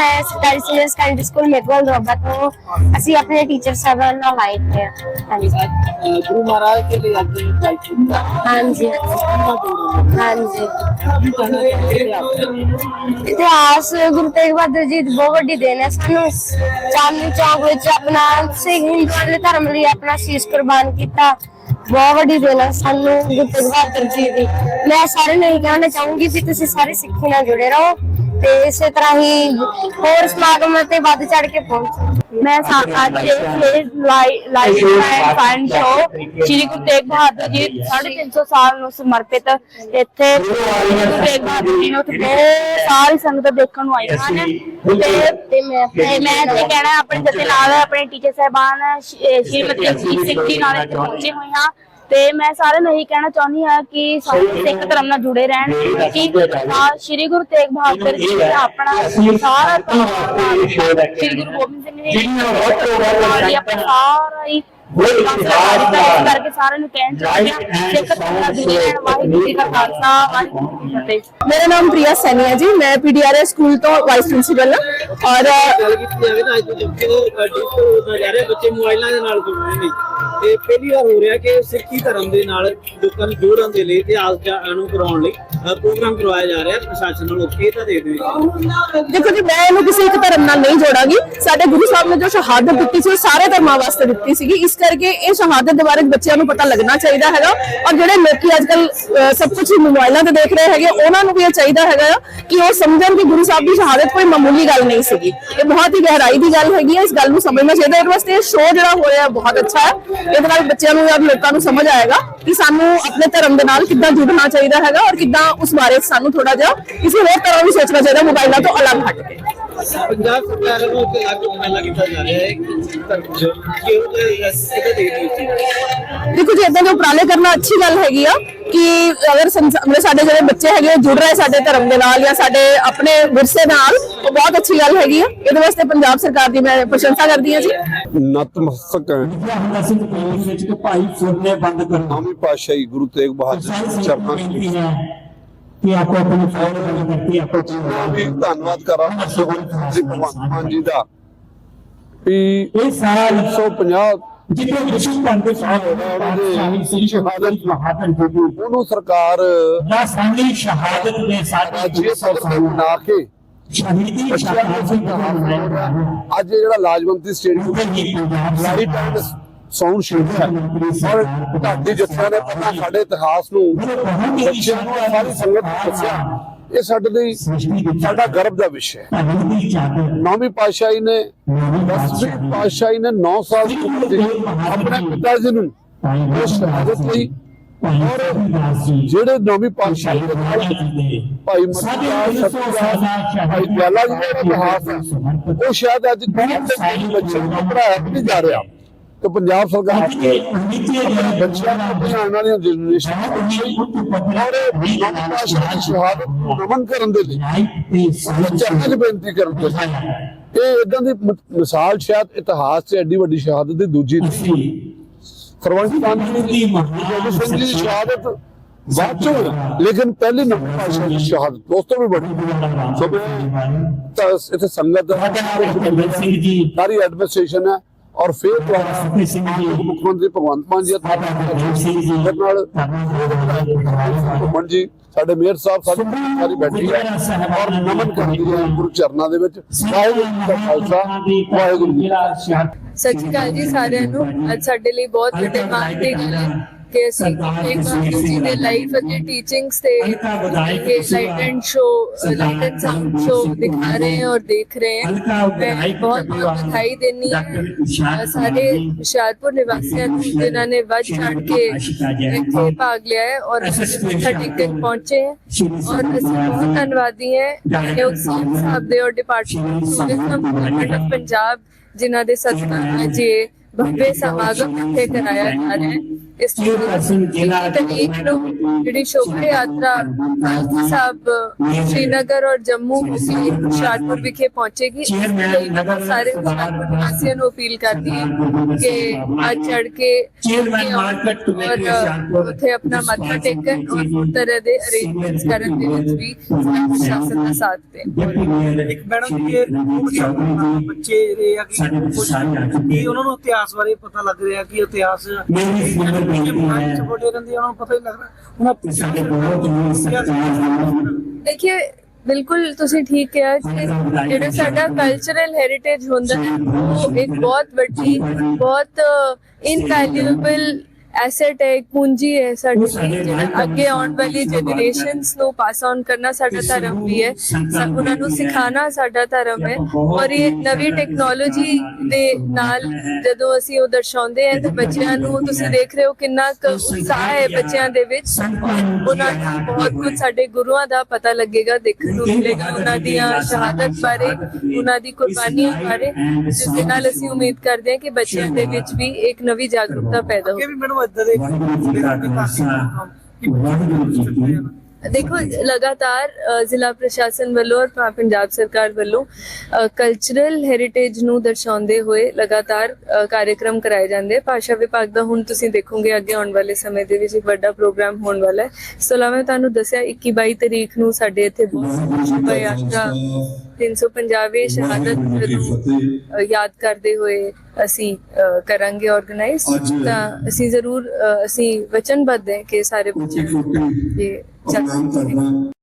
ਮੈਂ ਸਰਕਾਰੀ senior secondary school Meghwal Roba ਤੋਂ ਅਸੀਂ ਆਪਣੇ ਟੀਚਰ ਸਾਹਿਬਾਨ ਨਾਲ ਆਏ ਤੇ ਹਾਂਜੀ। ਗੁਰੂ ਮਹਾਰਾਜ ਕੇ ਲਈ ਅੱਜ ਹਾਂਜੀ। ਹਾਂਜੀ। ਇਤਿਹਾਸ ਗੁਰੂ ਤੇਗ ਬਹਾਦਰ ਜੀ ਦੀ ਬਹੁਤ ਵੱਡੀ ਦੇਣ ਹੈ। ਸਾਨੂੰ ਚਾਂਦਨੀ ਚੌਕ ਵਿੱਚ ਆਪਣਾ ਸਿੰਘ ਹਿੰਦੂ ਧਰਮ ਲਈ ਆਪਣਾ ਸੀਸ ਕੁਰਬਾਨ ਕੀਤਾ। ਬਹੁਤ ਵੱਡੀ ਦੇਣ ਹੈ ਸਾਨੂੰ ਗੁਰੂ ਤੇਗ ਬਹਾਦਰ ਜੀ ਦੀ। ਮੈਂ ਸਾਰੇ ਨੂੰ ਇਹ ਕਹਿਣਾ ਚਾਹੂੰਗੀ ਕਿ ਤੁਸੀਂ ਸਾਰੇ ਸਿੱਖੀ ਨਾਲ ਜੁੜੇ ਰਹੋ। ਤੇ ਇਸੇ ਤਰ੍ਹਾਂ ਹੀ ਹੋਰ ਸਮਾਗਮਾਂ ਤੇ ਵੱਧ ਚੜ ਕੇ ਪਹੁੰਚੋ ਮੈਂ ਅੱਜ ਇਹ live and fun show Shri Guru Tegh Bahadur ji 350 ਸਾਲ ਨੂੰ ਸਮਰਪਿਤ ਇੱਥੇ ਗੁਰੂ ਤੇਗ ਬਹਾਦਰ ਜੀ ਨੂੰ ਉੱਥੇ ਬਹੁਤ ਸਾਰੀ ਸੰਗਤ ਦੇਖਣ ਨੂੰ ਆਈ ਹਨ ਤੇ ਮੈਂ ਤੇ ਕਹਿਣਾ ਆਪਣੇ ਜਥੇ ਨਾਲ ਆਪਣੇ ਟੀਚਰ ਸਾਹਿਬਾਨ ਸ਼੍ਰੀਮਤੀ ਸਿੰਘ ਜੀ ਨਾਲ ਇੱਥੇ ਪਹੁੰਚੇ ਹੋਏ ਹਾਂ। ਤੇ ਮੈਂ ਸਾਰਿਆਂ ਨੂੰ ਇਹੀ ਕਹਿਣਾ ਚਾਹੁੰਦੀ ਹਾਂ ਕਿ ਸਾਰੇ ਸਿੱਖ ਧਰਮ ਨਾਲ ਜੁੜੇ ਰਹਿਣ ਕਿ ਨਾਲ ਸ਼੍ਰੀ ਗੁਰੂ ਤੇਗ ਬਹਾਦਰ ਜੀ ਨੇ ਆਪਣਾ ਸਾਰਾ ਧਰਮ ਸ਼੍ਰੀ ਗੁਰੂ ਗੋਬਿੰਦ ਸਿੰਘ ਜੀ ਹੀ ਆਪਣਾ ਸਾਰਾ ਹੀ ਕਰਕੇ ਸਾਰਿਆਂ ਨੂੰ ਕਹਿਣ ਚਾਹੁੰਦੀ ਹਾਂ। ਸਿੱਖ ਧਰਮ ਨਾਲ ਜੁੜੇ ਰਹਿਣ। ਵਾਹਿਗੁਰੂ ਜੀ ਕਾ ਖਾਲਸਾ ਵਾਹਿਗੁਰੂ ਜੀ ਫਤਿਹ। ਮੇਰਾ ਨਾਮ ਪ੍ਰਿਆ ਸੈਨੀ ਹੈ ਜੀ। ਮੈਂ ਪੀਡੀਆਰਐਸ ਸਕੂਲ ਤੋਂ ਵਾਈਸ ਪ੍ਰਿੰਸੀਪਲ ਹਾਂ। ਔਰ ਗੱਲ ਕੀਤੀ ਜਾਵੇ ਤਾਂ ਅੱਜ ਦੇ ਜੁਗ 'ਚ ਡਿਜੀਟਲ ਹੁੰਦਾ ਜਾ ਰਿਹਾ ਬੱਚੇ ਮੋਬਾਈਲਾਂ ਦੇ ਨਾਲ ਜੁੜ ਰਹੇ ਨੇ। ਤੇ ਪਹਿਲੀ ਵਾਰ ਹੋ ਰਿਹਾ ਕਿ ਸਿੱਖੀ ਧਰਮ ਦੇ ਨਾਲ ਲੋਕਾਂ ਨੂੰ ਜੋੜਨ ਦੇ ਲਈ ਇਤਿਹਾਸ ਜਾਣੂ ਕਰਾਉਣ ਲਈ ਪ੍ਰੋਗਰਾਮ ਕਰਵਾਇਆ ਜਾ ਰਿਹਾ ਪ੍ਰਸ਼ਾਸਨ ਵੱਲੋਂ ਕੀ ਤਾਂ ਦੇਖਦੇ ਹੋ ਦੇਖੋ ਜੀ, ਮੈਂ ਇਹਨੂੰ ਕਿਸੇ ਇੱਕ ਧਰਮ ਨਾਲ ਨਹੀਂ ਜੋੜਾਂਗੀ। ਸਾਡੇ ਗੁਰੂ ਸਾਹਿਬ ਨੇ ਜੋ ਸ਼ਹਾਦਤ ਦਿੱਤੀ ਸੀ, ਉਹ ਸਾਰੇ ਧਰਮਾਂ ਵਾਸਤੇ ਦਿੱਤੀ ਸੀਗੀ। ਇਸ ਕਰਕੇ ਇਹ ਸ਼ਹਾਦਤ ਦੇ ਬਾਰੇ ਬੱਚਿਆਂ ਨੂੰ ਪਤਾ ਲੱਗਣਾ ਚਾਹੀਦਾ ਹੈਗਾ। ਔਰ ਜਿਹੜੇ ਲੋਕੀ ਅੱਜਕੱਲ ਸਭ ਕੁਝ ਮੋਬਾਈਲਾਂ ਤੇ ਦੇਖ ਰਹੇ ਹੈਗੇ, ਉਹਨਾਂ ਨੂੰ ਵੀ ਇਹ ਚਾਹੀਦਾ ਹੈਗਾ ਕਿ ਉਹ ਸਮਝਣ ਕਿ ਗੁਰੂ ਸਾਹਿਬ ਦੀ ਸ਼ਹਾਦਤ ਕੋਈ ਮਾਮੂਲੀ ਗੱਲ ਨਹੀਂ ਸੀਗੀ। ਇਹ ਬਹੁਤ ਹੀ ਗਹਿਰਾਈ ਦੀ ਗੱਲ ਹੈਗੀ ਹੈ। ਇਸ ਗੱਲ ਨੂੰ ਸਮਝਣਾ ਚਾਹੀਦਾ। ਇਹਦੇ ਵਾਸਤੇ ਇਹ ਸ਼ੋਅ ਜਿਹੜਾ ਹੋ ਰਿਹਾ ਬਹੁਤ ਅੱਛਾ ਹੈ। ਇਹਦੇ ਨਾਲ ਬੱਚਿਆਂ ਨੂੰ ਔਰ ਲੋਕਾਂ ਨੂੰ ਸਮਝ ਆਏਗਾ ਕਿ ਸਾਨੂੰ ਆਪਣੇ ਧਰਮ ਦੇ ਨਾਲ ਕਿੱਦਾਂ ਜੁੜਨਾ ਚਾਹੀਦਾ ਹੈਗਾ ਔਰ ਕਿੱਦਾਂ ਉਸ ਬਾਰੇ ਸਾਨੂੰ ਥੋੜਾ ਜਿਹਾ ਕਿਸੇ ਹੋਰ ਤਰ੍ਹਾਂ ਵੀ ਸੋਚਣਾ ਚਾਹੀਦਾ ਮੋਬਾਈਲਾਂ ਤੋਂ ਅਲੱਗ ਹਟ ਕੇ। ਪੰਜਾਬ ਸਰਕਾਰ ਵੱਲੋਂ ਇੱਕ ਲਾਗੂ ਉਪਰਾਲਾ ਕੀਤਾ ਜਾ ਰਿਹਾ ਹੈ ਕਿ ਜੋ ਉਹ ਕਿਤੇ ਦੇਖਦੇ ਹੋ ਤੁਸੀਂ ਦੇਖੋ ਜੀ ਇਦਾਂ ਦੇ ਉਪਰਾਲੇ ਕਰਨਾ ਅੱਛੀ ਗੱਲ ਹੈਗੀ ਆ ਕਿ ਅਗਰ ਸਾਡੇ ਜਿਹੜੇ ਬੱਚੇ ਹੈਗੇ ਜੁੜ ਰਹੇ ਸਾਡੇ ਧਰਮ ਦੇ ਨਾਲ ਜਾਂ ਸਾਡੇ ਆਪਣੇ ਵਿਰਸੇ ਨਾਲ ਉਹ ਬਹੁਤ ਅੱਛੀ ਗੱਲ ਹੈਗੀ ਆ। ਇਹਦੇ ਵਾਸਤੇ ਪੰਜਾਬ ਸਰਕਾਰ ਦੀ ਮੈਂ ਪ੍ਰਸ਼ੰਸਾ ਕਰਦੀ ਹਾਂ ਜੀ। ਨਤਮਸਤਕ ਹੈ। ਹੁੰਦਾ ਸੀ ਕਿ ਵਿੱਚ ਕਿ ਭਾਈ ਫੁਰਨੇ ਬੰਦ ਕਰੋ। ਨਾਮੀ ਪਾਤਸ਼ਾਹੀ ਗੁਰੂ ਤੇਗ ਬਹਾਦਰ ਚਰਨਾਂ ਨੂੰ ਵਿੱਚ। ਕਿ ਆਪੋ ਆਪਣੇ ਫੋਨ ਬੰਦ ਕਰਕੇ ਆਪੋ ਵੀ ਧੰਨਵਾਦ ਕਰਾਂ ਭਗਵਾਨ ਮਾਨ ਜੀ ਦਾ। ਵੀ ਇਹ ਸਾਰਾ 150 ਜਿੱਥੇ ਵਿਸ਼ਵ ਭਰ ਦੇ ਸਾਹਮਣੇ ਸ੍ਰੀ ਸ਼ਹਾਦਤ ਬਹਾਦਰ ਜੀ। ਉਹਨੂੰ ਸਰਕਾਰ ਦਾ ਸਾਹਮਣੇ ਸ਼ਹਾਦਤ ਦੇ ਸਾਡੇ ਪੱਧਰ ਤੇ ਬਣਾ ਕੇ ਸ਼ਹੀਦੀ ਸ਼ਹਾਦਤ ਦਾ ਅੱਜ ਜਿਹੜਾ ਲਾਜਵੰਤੀ ਸਟੇਡੀਅਮ ਇਹ ਪੰਜਾਬ ਲਾਈਟ ਐਂਡ ਹੈ। ਔਰ ਤੁਹਾਡੀ ਜੱਥਿਆਂ ਨੇ ਪਹਿਲਾਂ ਸਾਡੇ ਇਤਿਹਾਸ ਨੂੰ ਬੱਚਿਆਂ ਨੂੰ ਸਾਰੀ ਸੰਗਤ ਨੂੰ ਦੱਸਿਆ। ਇਹ ਸਾਡੇ ਲਈ ਸਾਡਾ ਗਰਭ ਦਾ ਵਿਸ਼ਾ ਹੈ। ਦੀ ਨੌਵੀਂ ਪਾਤਸ਼ਾਹੀ ਨੇ, ਦਸਵੀਂ ਪਾਤਸ਼ਾਹੀ ਨੇ 9 ਸਾਲ ਦੀ ਉਮਰ ਦੇ ਆਪਣੇ ਪਿਤਾ ਜੀ ਨੂੰ ਉਹ ਸ਼ਹਾਦਤ ਲਈ ਔਰ ਜਿਹੜੇ ਨੌਵੀਂ ਪਾਤਸ਼ਾਹੀ ਦੇ ਭਾਈ ਮਰਦਾਸ ਸਤਿਦਾਸ ਭਾਈ ਪਿਆਲਾ ਜੀ ਦਾ ਇਤਿਹਾਸ ਉਹ ਸ਼ਾਇਦ ਅੱਜ ਦੁਨੀਆ ਦੇ ਬੱਚੇ ਨੂੰ ਪੜਾਇਆ ਨਹੀਂ ਜਾ ਰਿਹਾ। ਤੇ ਪੰਜਾਬ ਸਰਕਾਰ ਬੱਚਿਆਂ ਨੂੰ ਆਉਣ ਵਾਲੀਆਂ ਜਨਰੇਸ਼ਨ ਔਰ ਪਾਤਸ਼ਾਹੀ ਦੀ ਸ਼ਹਾਦਤ ਨੂੰ ਨਮਨ ਕਰਨ ਦੇ ਲਈ। ਬੱਚਿਆਂ ਨੂੰ ਬੇਨਤੀ ਕਰਨ ਦੇ ਇਹ ਇਦਾਂ ਦੀ ਮਿਸਾਲ ਸ਼ਾਇਦ ਇਤਿਹਾਸ 'ਚ ਐਡੀ ਵੱਡੀ ਸ਼ਹਾਦਤ ਦੀ ਦੂਜੀ ਨਹੀਂ ਸਰਵੰਤ ਗਾਂਧੀ ਦੀ ਗੋਬਿੰਦ ਸਿੰਘ ਦੀ ਸ਼ਹਾਦਤ ਬਾਅਦ ਚੋਂ ਲੇਕਿਨ ਪਹਿਲੀ ਨੰਬਰ ਪਾਤਸ਼ਾਹ ਦੀ ਸ਼ਹਾਦਤ ਉਸ ਤੋਂ ਵੀ ਵੱਡੀ। ਸੋ ਤਾਂ ਇੱਥੇ ਸੰਗਤ ਸਿੰਘ ਜੀ। ਸਾਰੀ ਐਡਮਿਨਿਸਟ੍ਰੇਸ਼ਨ ਹੈ ਔਰ ਫਿਰ ਸੁਖੀ ਸਿੰਘ ਜੀ। ਮੁੱਖ ਮੰਤਰੀ ਭਗਵੰਤ ਮਾਨ ਜੀ ਸਿੰਘ ਜੀ। ਨਾਲ ਘੁੰਮਣ ਜੀ। ਸਾਡੇ ਮੇਅਰ ਸਾਹਿਬ ਸਾਡੀ ਸਾਰੀ ਬੈਠੀ ਹੈ। ਔਰ ਨਮਨ ਕਰਦੀ ਹੈ ਗੁਰੂ ਚਰਨਾਂ ਦੇ ਵਿੱਚ। ਵਾਹਿਗੁਰੂ ਜੀ ਦਾ ਖਾਲਸਾ। ਵਾਹਿਗੁਰੂ ਜੀ ਕੀ। ਸਤਿ ਸ਼੍ਰੀ ਅਕਾਲ ਜੀ ਸਾਰਿਆਂ ਨੂੰ। ਅੱਜ ਸਾਡੇ ਲਈ ਬਹੁਤ ਵੱਡੇ ਮਾਣ ਦੀ ਗੱਲ ਹੈ ਕਿ ਅਸੀਂ ਇੱਕ ਗੁਰੂ ਜੀ ਦੇ ਲਾਈਫ ਅਤੇ ਟੀਚਿੰਗਸ ਤੇ ਇਹ light and show light and sound show ਦਿਖਾ ਰਹੇ ਹਾਂ ਔਰ ਦੇਖ ਰਹੇ ਹਾਂ। ਮੈਂ ਬਹੁਤ ਬਧਾਈ ਦੇਣੀ ਹੈ। ਸਾਡੇ ਹੁਸ਼ਿਆਰਪੁਰ ਨਿਵਾਸੀਆਂ ਨੂੰ ਜਿਨ੍ਹਾਂ ਨੇ ਵੱਧ ਛੱਡ ਕੇ ਇੱਥੇ ਭਾਗ ਲਿਆ ਹੈ ਔਰ ਸਾਡੇ ਤੱਕ ਪਹੁੰਚੇ ਹੈ। ਔਰ ਅਸੀਂ ਬਹੁਤ ਧੰਨਵਾਦੀ ਹੈ। ਨਿਯੋਗ ਸਾਹਿਬ ਦੇ ਔਰ department tourism government of Punjab ਜਿਨ੍ਹਾਂ ਦੇ ਸਦਕਾ ਅੱਜ ਕਰਾਇਆ ਜਾ ਰਿਹਾ ਹੈ ਇਸ ਤਰੀਕ ਨੂੰ ਜਿਹੜੀ ਸ਼ੋਭਾ ਯਾਤਰਾ ਕਾਲਸੀ ਸਾਹਿਬ ਸ਼੍ਰੀਨਗਰ ਔਰ ਜੰਮੂ ਵਿਖੇ ਹੁਸ਼ਿਆਰਪੁਰ ਵਿਖੇ ਪਹੁੰਚੇਗੀ। ਸਾਰੇ ਨਿਵਾਸੀਆਂ ਨੂੰ ਅਪੀਲ ਕਰਦੀ ਹਾਂ ਕਿ ਅੱਜ ਚੜ ਕੇ to make ਔਰ ਹੁਸ਼ਿਆਰਪੁਰ ਉੱਥੇ ਆਪਣਾ ਮੱਥਾ ਟੇਕਣ ਔਰ ਤਰ੍ਹਾਂ ਦੇ ਅਰੇਂਜਮੈਂਟਸ ਕਰਨ ਦੇ ਵਿੱਚ ਵੀ ਪ੍ਰਸ਼ਾਸਨ ਦਾ ਸਾਥ ਇੱਕ ਮੈਡਮ ਜੀ ਬੱਚੇ ਜਿਹੜੇ ਆ ਕਿ ਉਹਨਾਂ ਨੂੰ ਇਤਿਹਾਸ ਬਾਰੇ ਪਤਾ ਲੱਗ ਰਿਹਾ ਕਿ ਇਤਿਹਾਸ ਮੇਰੀ ਸਿਮਰ ਬੇਨਤੀ ਹੈ ਛੋਟੇ ਰਹਿੰਦੇ ਉਹਨਾਂ ਨੂੰ ਪਤਾ ਹੀ ਲੱਗਦਾ। ਉਹਨਾਂ ਕਿ ਸਾਡੇ ਬਹੁਤ ਹੀ ਸਤਿਕਾਰ ਨਾਲ ਦੇਖਿਏ ਬਿਲਕੁਲ ਤੁਸੀਂ ਠੀਕ ਕਿਹਾ ਕਿ ਜਿਹੜਾ ਸਾਡਾ ਕਲਚਰਲ ਹੈਰੀਟੇਜ ਹੁੰਦਾ ਹੈ ਉਹ ਇੱਕ ਬਹੁਤ ਵੱਡੀ ਬਹੁਤ ਇਨਵੈਲਿਊਏਬਲ ਐਸੈਟ ਹੈ ਪੂੰਜੀ ਹੈ ਸਾਡੀ ਅੱਗੇ ਆਉਣ ਵਾਲੀ ਜਨਰੇਸ਼ਨਸ ਨੂੰ ਪਾਸ ਆਨ ਕਰਨਾ ਸਾਡਾ ਧਰਮ ਵੀ ਹੈ। ਉਹਨਾਂ ਨੂੰ ਸਿਖਾਣਾ ਸਾਡਾ ਧਰਮ ਹੈ। ਔਰ ਇਹ ਨਵੀਂ ਟੈਕਨੋਲੋਜੀ ਦੇ ਨਾਲ ਜਦੋਂ ਅਸੀਂ ਉਹ ਦਰਸਾਉਂਦੇ ਹਾਂ ਤਾਂ ਬੱਚਿਆਂ ਨੂੰ ਤੁਸੀਂ ਦੇਖ ਰਹੇ ਹੋ ਕਿੰਨਾ ਉਤਸ਼ਾਹ ਹੈ ਬੱਚਿਆਂ ਦੇ ਵਿੱਚ। ਉਹਨਾਂ ਨੂੰ ਬਹੁਤ ਕੁਝ ਸਾਡੇ ਗੁਰੂਆਂ ਦਾ ਪਤਾ ਲੱਗੇਗਾ ਦੇਖਣ ਨੂੰ ਮਿਲੇਗਾ ਉਹਨਾਂ ਦੀਆਂ ਸ਼ਹਾਦਤ ਬਾਰੇ ਉਹਨਾਂ ਦੀ ਕੁਰਬਾਨੀਆਂ ਬਾਰੇ ਜਿਸ ਦੇ ਨਾਲ ਅਸੀਂ ਉਮੀਦ ਕਰਦੇ ਹਾਂ ਕਿ ਬੱਚਿਆਂ ਦੇ ਵਿੱਚ ਵੀ ਇੱਕ ਨਵੀਂ ਜਾਗਰੂਕਤਾ ਪੈਦਾ ਹੋਵੇ। ਇਦਾਂ ਦੇ ਵਾਹਿਗੁਰੂ ਜੀ ਦਾ ਖਾਲਸਾ ਵਾਹਿਗੁਰੂ ਜੀ ਕੀ ਦੇਖੋ ਲਗਾਤਾਰ ਜ਼ਿਲ੍ਹਾ ਪ੍ਰਸ਼ਾਸਨ ਵੱਲੋਂ ਔਰ ਪੰਜਾਬ ਸਰਕਾਰ ਵੱਲੋਂ ਕਲਚਰਲ ਹੈਰੀਟੇਜ ਨੂੰ ਦਰਸਾਉਂਦੇ ਹੋਏ ਲਗਾਤਾਰ ਕਾਰਜਕ੍ਰਮ ਕਰਾਏ ਜਾਂਦੇ। ਭਾਸ਼ਾ ਵਿਭਾਗ ਦਾ ਹੁਣ ਤੁਸੀਂ ਦੇਖੋਗੇ ਅੱਗੇ ਆਉਣ ਵਾਲੇ ਸਮੇਂ ਦੇ ਵਿੱਚ ਇੱਕ ਵੱਡਾ ਪ੍ਰੋਗਰਾਮ ਹੋਣ ਵਾਲਾ ਹੈ। ਇਲਾਵਾ ਮੈਂ ਤੁਹਾਨੂੰ ਦੱਸਿਆ 21 22 ਤਰੀਕ ਨੂੰ ਸਾਡੇ ਇੱਥੇ ਬਹੁਤ ਯਾਤਰਾ 350ਵੇਂ ਸ਼ਹਾਦਤ ਨੂੰ ਯਾਦ ਕਰਦੇ ਹੋਏ ਅਸੀਂ ਕਰਾਂਗੇ ਆਰਗੇਨਾਈਜ਼ ਤਾਂ ਅਸੀਂ ਜ਼ਰੂਰ ਅਸੀਂ ਵਚਨਬੱਧ ਹਾਂ ਕਿ ਸਾਰੇ ਬੱਚਿਆਂ ਨੂੰ ਇਹ ਚੱਕ